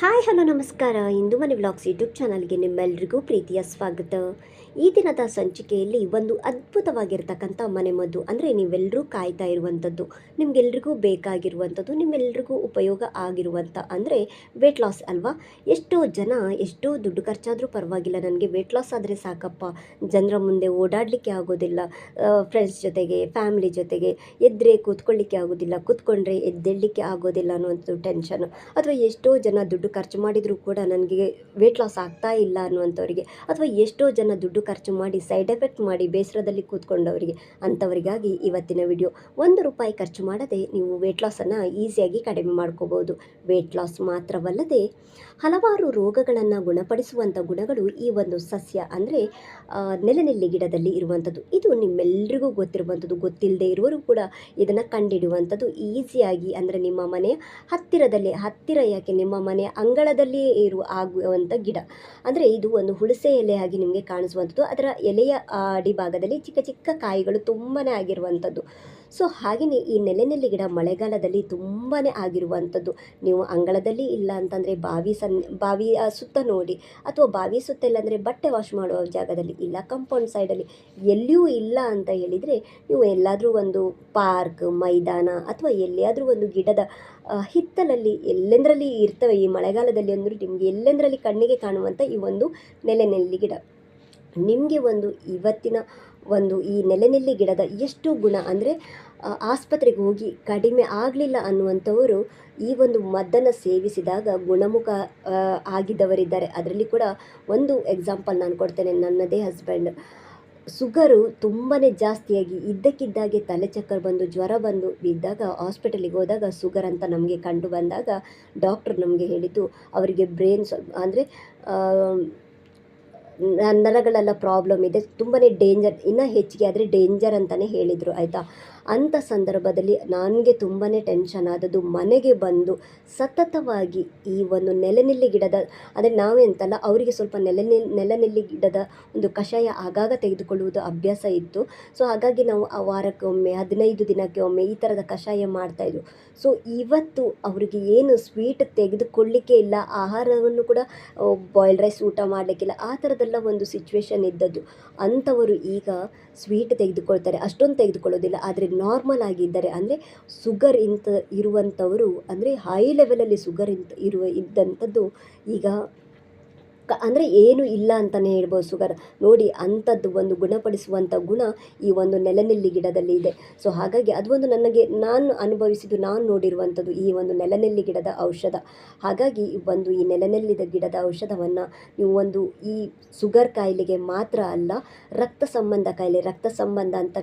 Hi, hello, ನಮಸ್ಕಾರ. ಇಂದು ಮನೆ vlogs YouTube ಚಾನಲ್ಗೆ ನಿಮ್ಮೆಲ್ಲರಿಗೂ ಪ್ರೀತಿಯ ಸ್ವಾಗತ. ಈ ದಿನದ ಸಂಚಿಕೆಯಲ್ಲಿ ಒಂದು ಅದ್ಭುತವಾಗಿರ್ತಕ್ಕಂಥ ಮನೆಮದ್ದು ಅಂದರೆ ನೀವೆಲ್ಲರೂ ಕಾಯ್ತಾ ಇರುವಂಥದ್ದು, ನಿಮಗೆಲ್ರಿಗೂ ಬೇಕಾಗಿರುವಂಥದ್ದು, ನಿಮ್ಮೆಲ್ರಿಗೂ ಉಪಯೋಗ ಆಗಿರುವಂಥ, ಅಂದರೆ ವೆಯ್ಟ್ ಲಾಸ್ ಅಲ್ವಾ? ಎಷ್ಟೋ ಜನ, ಎಷ್ಟೋ ದುಡ್ಡು ಖರ್ಚಾದರೂ ಪರವಾಗಿಲ್ಲ, ನನಗೆ ವೆಯ್ಟ್ ಲಾಸ್ ಆದರೆ ಸಾಕಪ್ಪ. ಜನರ ಮುಂದೆ ಓಡಾಡಲಿಕ್ಕೆ ಆಗೋದಿಲ್ಲ. ಫ್ರೆಂಡ್ಸ್ ಜೊತೆಗೆ ಫ್ಯಾಮಿಲಿ ಜೊತೆಗೆ ಎದ್ದರೆ ಕೂತ್ಕೊಳ್ಳಿಕ್ಕೆ ಆಗೋದಿಲ್ಲ, ಕೂತ್ಕೊಂಡ್ರೆ ಎದ್ದೇಳಲಿಕ್ಕೆ ಆಗೋದಿಲ್ಲ ಅನ್ನುವಂಥದ್ದು ಟೆನ್ಷನ್ ಅಥವಾ ಎಷ್ಟೋ ಜನ ದುಡ್ಡು ಖರ್ಚು ಮಾಡಿದರೂ ಕೂಡ ನನಗೆ ವೆಯ್ಟ್ ಲಾಸ್ ಆಗ್ತಾ ಇಲ್ಲ ಅನ್ನುವಂಥವ್ರಿಗೆ, ಅಥವಾ ಎಷ್ಟೋ ಜನ ದುಡ್ಡು ಖರ್ಚು ಮಾಡಿ ಸೈಡ್ ಎಫೆಕ್ಟ್ ಮಾಡಿ ಬೇಸರದಲ್ಲಿ ಕೂತ್ಕೊಂಡವರಿಗೆ, ಅಂಥವರಿಗಾಗಿ ಇವತ್ತಿನ ವಿಡಿಯೋ ಒಂದು ರೂಪಾಯಿ ಖರ್ಚು ಮಾಡದೆ ನೀವು ವೇಟ್ ಲಾಸನ್ನು ಈಸಿಯಾಗಿ ಕಡಿಮೆ ಮಾಡ್ಕೋಬೋದು. ವೆಯ್ಟ್ ಲಾಸ್ ಮಾತ್ರವಲ್ಲದೆ ಹಲವಾರು ರೋಗಗಳನ್ನು ಗುಣಪಡಿಸುವಂಥ ಗುಣಗಳು ಈ ಒಂದು ಸಸ್ಯ ಅಂದರೆ ನೆಲನೆಲ್ಲಿ ಗಿಡದಲ್ಲಿ ಇರುವಂಥದ್ದು. ಇದು ನಿಮ್ಮೆಲ್ಲರಿಗೂ ಗೊತ್ತಿರುವಂಥದ್ದು. ಗೊತ್ತಿಲ್ಲದೆ ಇರುವರು ಕೂಡ ಇದನ್ನು ಕಂಡಿಡುವಂಥದ್ದು. ಈಸಿಯಾಗಿ ಅಂದರೆ ನಿಮ್ಮ ಮನೆಯ ಹತ್ತಿರದಲ್ಲಿ, ಹತ್ತಿರ ಯಾಕೆ ನಿಮ್ಮ ಮನೆಯ ಅಂಗಳದಲ್ಲಿಯೇ ಇರುವ ಆಗುವಂಥ ಗಿಡ. ಅಂದರೆ ಇದು ಒಂದು ಹುಳಸೆ ಎಲೆಯಾಗಿ ನಿಮಗೆ ಕಾಣಿಸುವಂಥದ್ದು. ಅದರ ಎಲೆಯ ಅಡಿಭಾಗದಲ್ಲಿ ಚಿಕ್ಕ ಚಿಕ್ಕ ಕಾಯಿಗಳು ತುಂಬಾ ಆಗಿರುವಂಥದ್ದು. ಸೊ ಹಾಗೆಯೇ ಈ ನೆಲೆನೆಲ್ಲಿ ಗಿಡ ಮಳೆಗಾಲದಲ್ಲಿ ತುಂಬಾ ಆಗಿರುವಂಥದ್ದು. ನೀವು ಅಂಗಳದಲ್ಲಿ ಇಲ್ಲ ಅಂತಂದರೆ ಬಾವಿ ಸನ್ ಬಾವಿಯ ಸುತ್ತ ನೋಡಿ ಅಥವಾ ಬಾವಿ ಸುತ್ತ ಇಲ್ಲಾಂದರೆ ಬಟ್ಟೆ ವಾಶ್ ಮಾಡುವ ಜಾಗದಲ್ಲಿ ಇಲ್ಲ ಕಂಪೌಂಡ್ ಸೈಡಲ್ಲಿ ಎಲ್ಲಿಯೂ ಇಲ್ಲ ಅಂತ ಹೇಳಿದರೆ ನೀವು ಎಲ್ಲಾದರೂ ಒಂದು ಪಾರ್ಕ್ ಮೈದಾನ ಅಥವಾ ಎಲ್ಲಿಯಾದರೂ ಒಂದು ಗಿಡದ ಹಿತ್ತಲಲ್ಲಿ ಎಲ್ಲೆಂದರಲ್ಲಿ ಇರ್ತವೆ, ಈ ಮಳೆಗಾಲದಲ್ಲಿ ಅಂದರೂ ನಿಮಗೆ ಎಲ್ಲೆಂದರಲ್ಲಿ ಕಣ್ಣಿಗೆ ಕಾಣುವಂಥ ಈ ಒಂದು ನೆಲೆನೆಲ್ಲಿ ಗಿಡ. ನಿಮಗೆ ಒಂದು ಇವತ್ತಿನ ಒಂದು ಈ ನೆಲೆನೆಲ್ಲಿ ಗಿಡದ ಎಷ್ಟು ಗುಣ ಅಂದರೆ ಆಸ್ಪತ್ರೆಗೆ ಹೋಗಿ ಕಡಿಮೆ ಆಗಲಿಲ್ಲ ಅನ್ನುವಂಥವರು ಈ ಒಂದು ಮದ್ದನ್ನು ಸೇವಿಸಿದಾಗ ಗುಣಮುಖ ಆಗಿದ್ದವರಿದ್ದಾರೆ ಅದರಲ್ಲಿ ಕೂಡ ಒಂದು ಎಕ್ಸಾಂಪಲ್ ನಾನು ಕೊಡ್ತೇನೆ ನನ್ನದೇ ಹಸ್ಬೆಂಡ್ ಸುಗರು ತುಂಬಾ ಜಾಸ್ತಿಯಾಗಿ ಇದ್ದಕ್ಕಿದ್ದಾಗೆ ತಲೆ ಚಕ್ಕರ್ ಬಂದು ಜ್ವರ ಬಂದು ಬಿದ್ದಾಗ ಹಾಸ್ಪಿಟಲಿಗೆ ಹೋದಾಗ ಸುಗರ್ ಅಂತ ನಮಗೆ ಕಂಡು ಬಂದಾಗ ಡಾಕ್ಟ್ರ್ ನಮಗೆ ಹೇಳಿದ್ದು, ಅವರಿಗೆ ಬ್ರೈನ್ ಸ್ವಲ್ಪ ಅಂದರೆ ನರಗಳೆಲ್ಲ ಪ್ರಾಬ್ಲಮ್ ಇದೆ. ತುಂಬಾ ಡೇಂಜರ್ ಇನ್ನೂ ಹೆಚ್ಚಿಗೆ ಆದರೆ ಡೇಂಜರ್ ಅಂತಲೇ ಹೇಳಿದರು, ಆಯಿತಾ? ಅಂಥ ಸಂದರ್ಭದಲ್ಲಿ ನನಗೆ ತುಂಬಾ ಟೆನ್ಷನ್ ಆದದ್ದು ಮನೆಗೆ ಬಂದು ಸತತವಾಗಿ ಈ ಒಂದು ನೆಲನೆಲ್ಲಿ ಗಿಡದ, ಅಂದರೆ ನಾವೆಂತಲ್ಲ, ಅವರಿಗೆ ಸ್ವಲ್ಪ ನೆಲೆನೆ, ನೆಲನೆಲ್ಲಿ ಗಿಡದ ಒಂದು ಕಷಾಯ ಆಗಾಗ ತೆಗೆದುಕೊಳ್ಳುವುದು ಅಭ್ಯಾಸ ಇತ್ತು. ಸೊ ಹಾಗಾಗಿ ನಾವು ಆ ವಾರಕ್ಕೆ ಒಮ್ಮೆ ಹದಿನೈದು ದಿನಕ್ಕೆ ಒಮ್ಮೆ ಈ ಥರದ ಕಷಾಯ ಮಾಡ್ತಾಯಿದ್ವು ಸೊ ಇವತ್ತು ಅವರಿಗೆ ಏನು ಸ್ವೀಟ್ ತೆಗೆದುಕೊಳ್ಳಿಕ್ಕೆ ಇಲ್ಲ, ಆಹಾರವನ್ನು ಕೂಡ ಬಾಯ್ಲ್ಡ್ ರೈಸ್ ಊಟ ಮಾಡಲಿಕ್ಕಿಲ್ಲ, ಆ ಥರದ್ದೆಲ್ಲ ಒಂದು ಸಿಚುವೇಶನ್ ಇದ್ದದ್ದು. ಅಂಥವರು ಈಗ ಸ್ವೀಟ್ ತೆಗೆದುಕೊಳ್ತಾರೆ. ಅಷ್ಟೊಂದು ತೆಗೆದುಕೊಳ್ಳೋದಿಲ್ಲ. ಆದರೆ ನಾರ್ಮಲ್ ಆಗಿದ್ದಾರೆ ಅಂದರೆ ಸುಗರ್ ಇಂಥ ಇರುವಂಥವರು ಅಂದರೆ ಹೈ ಲೆವೆಲಲ್ಲಿ ಸುಗರ್ ಇಂತ ಇರುವ ಇದ್ದಂಥದ್ದು ಈಗ ಕ, ಅಂದರೆ ಏನು ಇಲ್ಲ ಅಂತಲೇ ಹೇಳ್ಬೋದು ಸುಗರ್. ನೋಡಿ ಅಂಥದ್ದು ಒಂದು ಗುಣಪಡಿಸುವಂಥ ಗುಣ ಈ ಒಂದು ನೆಲನೆಲ್ಲಿ ಗಿಡದಲ್ಲಿ ಇದೆ. ಸೊ ಹಾಗಾಗಿ ಅದು ಒಂದು ನನಗೆ, ನಾನು ಅನುಭವಿಸಿದ್ದು, ನಾನು ನೋಡಿರುವಂಥದ್ದು ಈ ಒಂದು ನೆಲನೆಲ್ಲಿ ಗಿಡದ ಔಷಧ. ಹಾಗಾಗಿ ಒಂದು ಈ ನೆಲನೆಲ್ಲಿದ ಗಿಡದ ಔಷಧವನ್ನು ನೀವು ಒಂದು ಈ ಸುಗರ್ ಕಾಯಿಲೆಗೆ ಮಾತ್ರ ಅಲ್ಲ, ರಕ್ತ ಸಂಬಂಧ ಕಾಯಿಲೆ, ರಕ್ತ ಸಂಬಂಧ ಅಂತ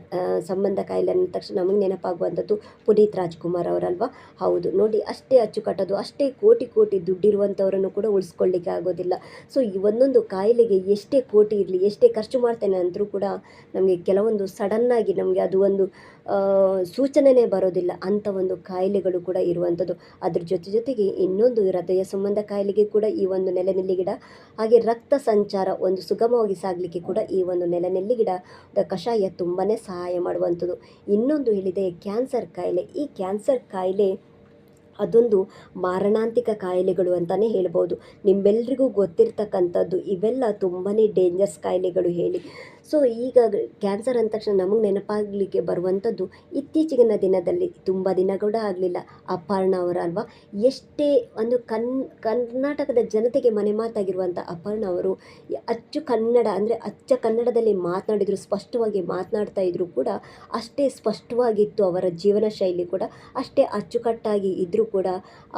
ಸಂಬಂಧ ಕಾಯಿಲೆ ಅಂದ ತಕ್ಷಣ ನಮಗೆ ನೆನಪಾಗುವಂಥದ್ದು ಪುನೀತ್ ರಾಜ್ಕುಮಾರ್ ಅವರಲ್ವಾ? ಹೌದು. ನೋಡಿ ಅಷ್ಟೇ ಅಚ್ಚುಕಟ್ಟೋದು ಅಷ್ಟೇ ಕೋಟಿ ಕೋಟಿ ದುಡ್ಡಿರುವಂಥವರನ್ನು ಕೂಡ ಉಳಿಸ್ಕೊಳ್ಳಿಕ್ಕೆ ಆಗೋದಿಲ್ಲ. ಸೊ ಈ ಒಂದೊಂದು ಕಾಯಿಲೆಗೆ ಎಷ್ಟೇ ಕೋಟಿ ಇರಲಿ, ಎಷ್ಟೇ ಖರ್ಚು ಮಾಡ್ತೇನೆ ಅಂದರೂ ಕೂಡ ನಮಗೆ ಕೆಲವೊಂದು ಸಡನ್ನಾಗಿ ನಮಗೆ ಅದು ಒಂದು ಸೂಚನೆನೇ ಬರೋದಿಲ್ಲ. ಅಂಥ ಒಂದು ಕಾಯಿಲೆಗಳು ಕೂಡ ಇರುವಂಥದ್ದು. ಅದ್ರ ಜೊತೆ ಜೊತೆಗೆ ಇನ್ನೊಂದು ಹೃದಯ ಸಂಬಂಧ ಕಾಯಿಲೆಗೆ ಕೂಡ ಈ ಒಂದು ನೆಲನೆಲ್ಲಿ ಗಿಡ, ಹಾಗೆ ರಕ್ತ ಸಂಚಾರ ಒಂದು ಸುಗಮವಾಗಿ ಸಾಗಲಿಕ್ಕೆ ಕೂಡ ಈ ಒಂದು ನೆಲನೆಲ್ಲಿ ಗಿಡದ ಕಷಾಯ ತುಂಬಾ ಸಹಾಯ ಮಾಡುವಂಥದ್ದು. ಇನ್ನೊಂದು ಹೇಳಿದೆ, ಕ್ಯಾನ್ಸರ್ ಕಾಯಿಲೆ. ಈ ಕ್ಯಾನ್ಸರ್ ಕಾಯಿಲೆ ಅದೊಂದು ಮಾರಣಾಂತಿಕ ಕಾಯಿಲೆಗಳು ಅಂತಲೇ ಹೇಳ್ಬೋದು. ನಿಮ್ಮೆಲ್ಲರಿಗೂ ಗೊತ್ತಿರ್ತಕ್ಕಂಥದ್ದು ಇವೆಲ್ಲ ತುಂಬಾ ಡೇಂಜರ್ಸ್ ಕಾಯಿಲೆಗಳು ಹೇಳಿ. ಸೊ ಈಗ ಕ್ಯಾನ್ಸರ್ ಅಂದ ತಕ್ಷಣ ನಮಗೆ ನೆನಪಾಗಲಿಕ್ಕೆ ಬರುವಂಥದ್ದು ಇತ್ತೀಚಿನ ದಿನದಲ್ಲಿ, ತುಂಬ ದಿನ ಕೂಡ ಆಗಲಿಲ್ಲ, ಅಪರ್ಣ ಅವರ ಅಲ್ವಾ? ಎಷ್ಟೇ ಒಂದು ಕನ್, ಕರ್ನಾಟಕದ ಜನತೆಗೆ ಮನೆ ಮಾತಾಗಿರುವಂಥ ಅಪರ್ಣ ಅವರು, ಅಚ್ಚು ಕನ್ನಡ ಅಂದರೆ ಅಚ್ಚ ಕನ್ನಡದಲ್ಲಿ ಮಾತನಾಡಿದರು, ಸ್ಪಷ್ಟವಾಗಿ ಮಾತನಾಡ್ತಾ ಇದ್ದರೂ ಕೂಡ ಅಷ್ಟೇ ಸ್ಪಷ್ಟವಾಗಿತ್ತು ಅವರ ಜೀವನ ಶೈಲಿ ಕೂಡ, ಅಷ್ಟೇ ಅಚ್ಚುಕಟ್ಟಾಗಿ ಇದ್ದರೂ ಕೂಡ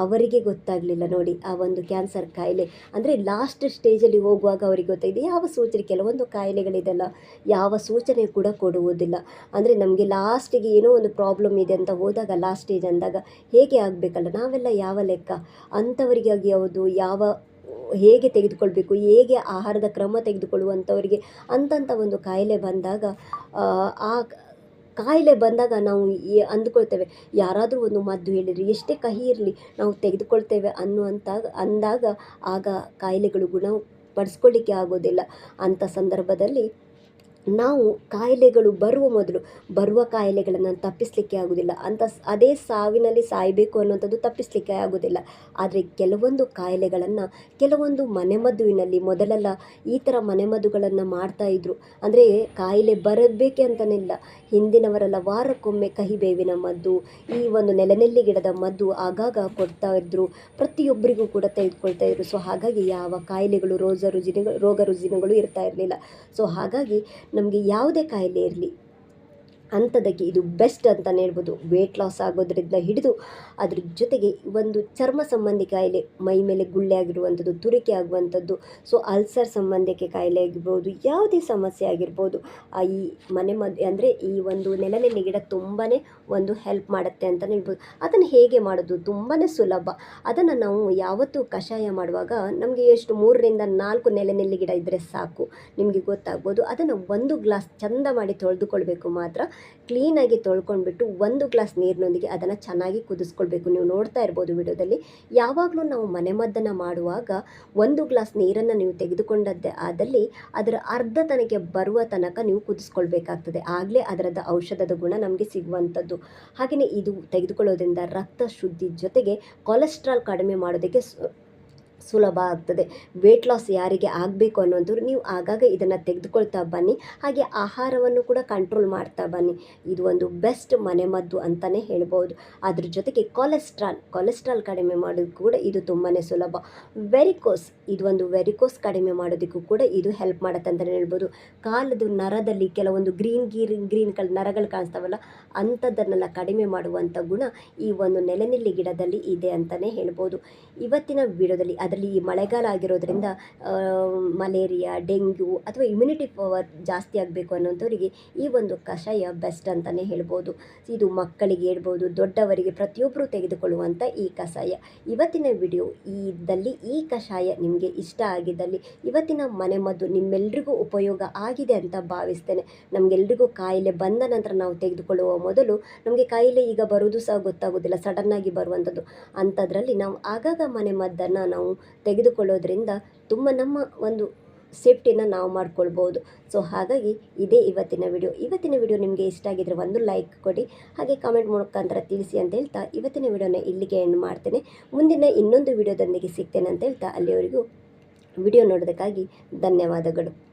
ಅವರಿಗೆ ಗೊತ್ತಾಗಲಿಲ್ಲ ನೋಡಿ ಆ ಒಂದು ಕ್ಯಾನ್ಸರ್ ಕಾಯಿಲೆ. ಅಂದರೆ ಲಾಸ್ಟ್ ಸ್ಟೇಜಲ್ಲಿ ಹೋಗುವಾಗ ಅವರಿಗೆ ಗೊತ್ತಾಗಿದೆ ಯಾವ ಸೂಚನೆ, ಕೆಲವೊಂದು ಕಾಯಿಲೆಗಳಿದೆಲ್ಲ ಯಾವ ಸೂಚನೆ ಕೂಡ ಕೊಡುವುದಿಲ್ಲ. ಅಂದರೆ ನಮಗೆ ಲಾಸ್ಟಿಗೆ ಏನೋ ಒಂದು ಪ್ರಾಬ್ಲಮ್ ಇದೆ ಅಂತ ಹೋದಾಗ ಲಾಸ್ಟ್ ಸ್ಟೇಜ್ ಅಂದಾಗ ಹೇಗೆ ಆಗಬೇಕಲ್ಲ? ನಾವೆಲ್ಲ ಯಾವ ಲೆಕ್ಕ? ಅಂಥವರಿಗಾಗಿ ಯಾವುದು ಯಾವ ಹೇಗೆ ತೆಗೆದುಕೊಳ್ಬೇಕು? ಹೇಗೆ ಆಹಾರದ ಕ್ರಮ ತೆಗೆದುಕೊಳ್ಳುವಂಥವರಿಗೆ ಅಂತಂಥ ಒಂದು ಕಾಯಿಲೆ ಬಂದಾಗ ಆ, ಕಾಯಿಲೆ ಬಂದಾಗ ನಾವು ಅಂದುಕೊಳ್ತೇವೆ ಯಾರಾದರೂ ಒಂದು ಮದ್ದು ಹೇಳಿರಿ ಎಷ್ಟೇ ಕಹಿ ಇರಲಿ ನಾವು ತೆಗೆದುಕೊಳ್ತೇವೆ ಅನ್ನುವಂಥ ಅಂದಾಗ ಆಗ ಕಾಯಿಲೆಗಳು ಗುಣಪಡಿಸ್ಕೊಳ್ಳಿಕ್ಕೆ ಆಗೋದಿಲ್ಲ. ಅಂಥ ಸಂದರ್ಭದಲ್ಲಿ ನಾವು ಕಾಯಿಲೆಗಳು ಬರುವ ಮೊದಲು, ಬರುವ ಕಾಯಿಲೆಗಳನ್ನು ತಪ್ಪಿಸಲಿಕ್ಕೆ ಆಗೋದಿಲ್ಲ ಅಂತ ಅದೇ ಸಾವಿನಲ್ಲಿ ಸಾಯಬೇಕು ಅನ್ನುವಂಥದ್ದು ತಪ್ಪಿಸಲಿಕ್ಕೆ ಆಗೋದಿಲ್ಲ ಆದರೆ ಕೆಲವೊಂದು ಕಾಯಿಲೆಗಳನ್ನು, ಕೆಲವೊಂದು ಮನೆಮದ್ದುವಿನಲ್ಲಿ ಮೊದಲೆಲ್ಲ ಈ ಥರ ಮನೆಮದ್ದುಗಳನ್ನು ಮಾಡ್ತಾ ಇದ್ರು. ಅಂದರೆ ಕಾಯಿಲೆ ಬರಬೇಕೆ ಅಂತನಿಲ್ಲ ಹಿಂದಿನವರೆಲ್ಲ ವಾರಕ್ಕೊಮ್ಮೆ ಕಹಿಬೇವಿನ ಮದ್ದು, ಈ ಒಂದು ನೆಲನೆಲ್ಲಿ ಗಿಡದ ಮದ್ದು ಆಗಾಗ ಕೊಡ್ತಾ ಇದ್ರು. ಪ್ರತಿಯೊಬ್ಬರಿಗೂ ಕೂಡ ತೆಗೆದುಕೊಳ್ತಾ ಇದ್ರು. ಸೊ ಹಾಗಾಗಿ ಯಾವ ಕಾಯಿಲೆಗಳು ರೋಜ ರುಜಿನಗಳು, ರೋಗ ರುಜಿನಗಳು ಇರ್ತಾ ಇರಲಿಲ್ಲ. ಸೊ ಹಾಗಾಗಿ ನಮಗೆ ಯಾವುದೇ ಕಾಯಿಲೆ ಇರಲಿ. ಅಂಥದ್ದಕ್ಕೆ ಇದು ಬೆಸ್ಟ್ ಅಂತಲೇ ಹೇಳ್ಬೋದು. ವೇಟ್ ಲಾಸ್ ಆಗೋದ್ರಿಂದ ಹಿಡಿದು ಅದ್ರ ಜೊತೆಗೆ ಒಂದು ಚರ್ಮ ಸಂಬಂಧಿ ಕಾಯಿಲೆ, ಮೈ ಮೇಲೆ ಗುಳ್ಳೆ ಆಗಿರುವಂಥದ್ದು, ತುರಿಕೆ ಆಗುವಂಥದ್ದು ಸೊ ಅಲ್ಸರ್ ಸಂಬಂಧಕ್ಕೆ ಕಾಯಿಲೆ ಆಗಿರ್ಬೋದು, ಯಾವುದೇ ಸಮಸ್ಯೆ ಆಗಿರ್ಬೋದು ಈ ಮನೆ ಮದ್ದು ಅಂದರೆ ಈ ಒಂದು ನೆಲನೆಲ್ಲಿ ಗಿಡ ತುಂಬಾ ಒಂದು ಹೆಲ್ಪ್ ಮಾಡುತ್ತೆ ಅಂತಲೇ ಹೇಳ್ಬೋದು. ಅದನ್ನು ಹೇಗೆ ಮಾಡೋದು? ತುಂಬಾ ಸುಲಭ. ಅದನ್ನು ನಾವು ಯಾವತ್ತೂ ಕಷಾಯ ಮಾಡುವಾಗ ನಮಗೆ ಎಷ್ಟು ಮೂರರಿಂದ ನಾಲ್ಕು ನೆಲನೆಲ್ಲಿ ಗಿಡ ಇದ್ದರೆ ಸಾಕು, ನಿಮಗೆ ಗೊತ್ತಾಗ್ಬೋದು. ಅದನ್ನು ಒಂದು ಗ್ಲಾಸ್ ಚಂದ ಮಾಡಿ ತೊಳೆದುಕೊಳ್ಬೇಕು ಮಾತ್ರ. ಕ್ಲೀನಾಗಿ ತೊಳ್ಕೊಂಡ್ಬಿಟ್ಟು ಒಂದು ಗ್ಲಾಸ್ ನೀರಿನೊಂದಿಗೆ ಅದನ್ನು ಚೆನ್ನಾಗಿ ಕುದಿಸ್ಕೊಳ್ಬೇಕು. ನೀವು ನೋಡ್ತಾ ಇರ್ಬೋದು ವಿಡಿಯೋದಲ್ಲಿ. ಯಾವಾಗಲೂ ನಾವು ಮನೆಮದ್ದನ್ನು ಮಾಡುವಾಗ ಒಂದು ಗ್ಲಾಸ್ ನೀರನ್ನು ನೀವು ತೆಗೆದುಕೊಂಡದ್ದೇ ಆದಲ್ಲಿ ಅದರ ಅರ್ಧ ತನಕ್ಕೆ ಬರುವ ತನಕ ನೀವು ಕುದಿಸ್ಕೊಳ್ಬೇಕಾಗ್ತದೆ. ಆಗಲೇ ಅದರದ್ದು ಔಷಧದ ಗುಣ ನಮಗೆ ಸಿಗುವಂಥದ್ದು. ಹಾಗೆಯೇ ಇದು ತೆಗೆದುಕೊಳ್ಳೋದ್ರಿಂದ ರಕ್ತ ಶುದ್ಧಿ ಜೊತೆಗೆ ಕೊಲೆಸ್ಟ್ರಾಲ್ ಕಡಿಮೆ ಮಾಡೋದಕ್ಕೆ ಸುಲಭ ಆಗ್ತದೆ. ವೇಟ್ ಲಾಸ್ ಯಾರಿಗೆ ಆಗಬೇಕು ಅನ್ನೋದ್ರು ನೀವು ಆಗಾಗ ಇದನ್ನು ತೆಗೆದುಕೊಳ್ತಾ ಬನ್ನಿ. ಹಾಗೆ ಆಹಾರವನ್ನು ಕೂಡ ಕಂಟ್ರೋಲ್ ಮಾಡ್ತಾ ಬನ್ನಿ. ಇದು ಒಂದು ಬೆಸ್ಟ್ ಮನೆಮದ್ದು ಅಂತಲೇ ಹೇಳ್ಬೋದು. ಅದ್ರ ಜೊತೆಗೆ ಕೊಲೆಸ್ಟ್ರಾಲ್ ಕೊಲೆಸ್ಟ್ರಾಲ್ ಕಡಿಮೆ ಮಾಡೋದು ಕೂಡ ಇದು ತುಂಬಾ ಸುಲಭ. ವೆರಿಕೋಸ್ ಇದು ಒಂದು ವೆರಿಕೋಸ್ ಕಡಿಮೆ ಮಾಡೋದಕ್ಕೂ ಕೂಡ ಇದು ಹೆಲ್ಪ್ ಮಾಡುತ್ತೆ ಅಂತಲೇ ಹೇಳ್ಬೋದು. ಕಾಲದ ನರದಲ್ಲಿ ಕೆಲವೊಂದು ಗ್ರೀನ್ ಗೀರಿನ್ ಗ್ರೀನ್ ಕಲ್ ನರಗಳು ಕಾಣಿಸ್ತಾವಲ್ಲ ಅಂಥದ್ದನ್ನೆಲ್ಲ ಕಡಿಮೆ ಮಾಡುವಂಥ ಗುಣ ಈ ಒಂದು ನೆಲೆನೆಲ್ಲಿ ಗಿಡದಲ್ಲಿ ಇದೆ ಅಂತಲೇ ಹೇಳ್ಬೋದು. ಇವತ್ತಿನ ವಿಡಿಯೋದಲ್ಲಿ ಅದರಲ್ಲಿ ಈ ಮಳೆಗಾಲ ಆಗಿರೋದ್ರಿಂದ ಮಲೇರಿಯಾ, ಡೆಂಗ್ಯೂ ಅಥವಾ ಇಮ್ಯುನಿಟಿ ಪವರ್ ಜಾಸ್ತಿ ಆಗಬೇಕು ಅನ್ನೋಂಥವರಿಗೆ ಈ ಒಂದು ಕಷಾಯ ಬೆಸ್ಟ್ ಅಂತಲೇ ಹೇಳ್ಬೋದು. ಇದು ಮಕ್ಕಳಿಗೆ ಹೇಳ್ಬೋದು, ದೊಡ್ಡವರಿಗೆ ಪ್ರತಿಯೊಬ್ಬರು ತೆಗೆದುಕೊಳ್ಳುವಂಥ ಈ ಕಷಾಯ. ಇವತ್ತಿನ ವಿಡಿಯೋ ಇದ್ದಲ್ಲಿ ಈ ಕಷಾಯ ನಿಮಗೆ ಇಷ್ಟ ಆಗಿದ್ದಲ್ಲಿ, ಇವತ್ತಿನ ಮನೆಮದ್ದು ನಿಮ್ಮೆಲ್ರಿಗೂ ಉಪಯೋಗ ಆಗಿದೆ ಅಂತ ಭಾವಿಸ್ತೇನೆ. ನಮಗೆಲ್ರಿಗೂ ಕಾಯಿಲೆ ಬಂದ ನಂತರ ನಾವು ತೆಗೆದುಕೊಳ್ಳುವ ಮೊದಲು ನಮಗೆ ಕಾಯಿಲೆ ಈಗ ಬರೋದು ಸಹ ಗೊತ್ತಾಗೋದಿಲ್ಲ ಸಡನ್ನಾಗಿ ಬರುವಂಥದ್ದು. ಅಂಥದ್ರಲ್ಲಿ ನಾವು ಆಗಾಗ ಮನೆಮದ್ದನ್ನು ನಾವು ತೆಗೆದುಕೊಳ್ಳೋದ್ರಿಂದ ತುಂಬ ನಮ್ಮ ಒಂದು ಸೇಫ್ಟಿನ ನಾವು ಮಾಡ್ಕೊಳ್ಬೋದು. ಸೊ ಹಾಗಾಗಿ ಇದೇ ಇವತ್ತಿನ ವಿಡಿಯೋ. ಇವತ್ತಿನ ವಿಡಿಯೋ ನಿಮಗೆ ಇಷ್ಟ ಆಗಿದ್ರೆ ಒಂದು ಲೈಕ್ ಕೊಡಿ, ಹಾಗೆ ಕಾಮೆಂಟ್ ಮುಖಾಂತರ ತಿಳಿಸಿ ಅಂತ ಹೇಳ್ತಾ ಇವತ್ತಿನ ವಿಡಿಯೋನ ಇಲ್ಲಿಗೆ ಎಂಡ್ ಮಾಡ್ತೇನೆ. ಮುಂದಿನ ಇನ್ನೊಂದು ವಿಡಿಯೋದೊಂದಿಗೆ ಸಿಗ್ತೇನೆ ಅಂತ ಹೇಳ್ತಾ ಅಲ್ಲಿವರೆಗೂ ವಿಡಿಯೋ ನೋಡೋದಕ್ಕಾಗಿ ಧನ್ಯವಾದಗಳು.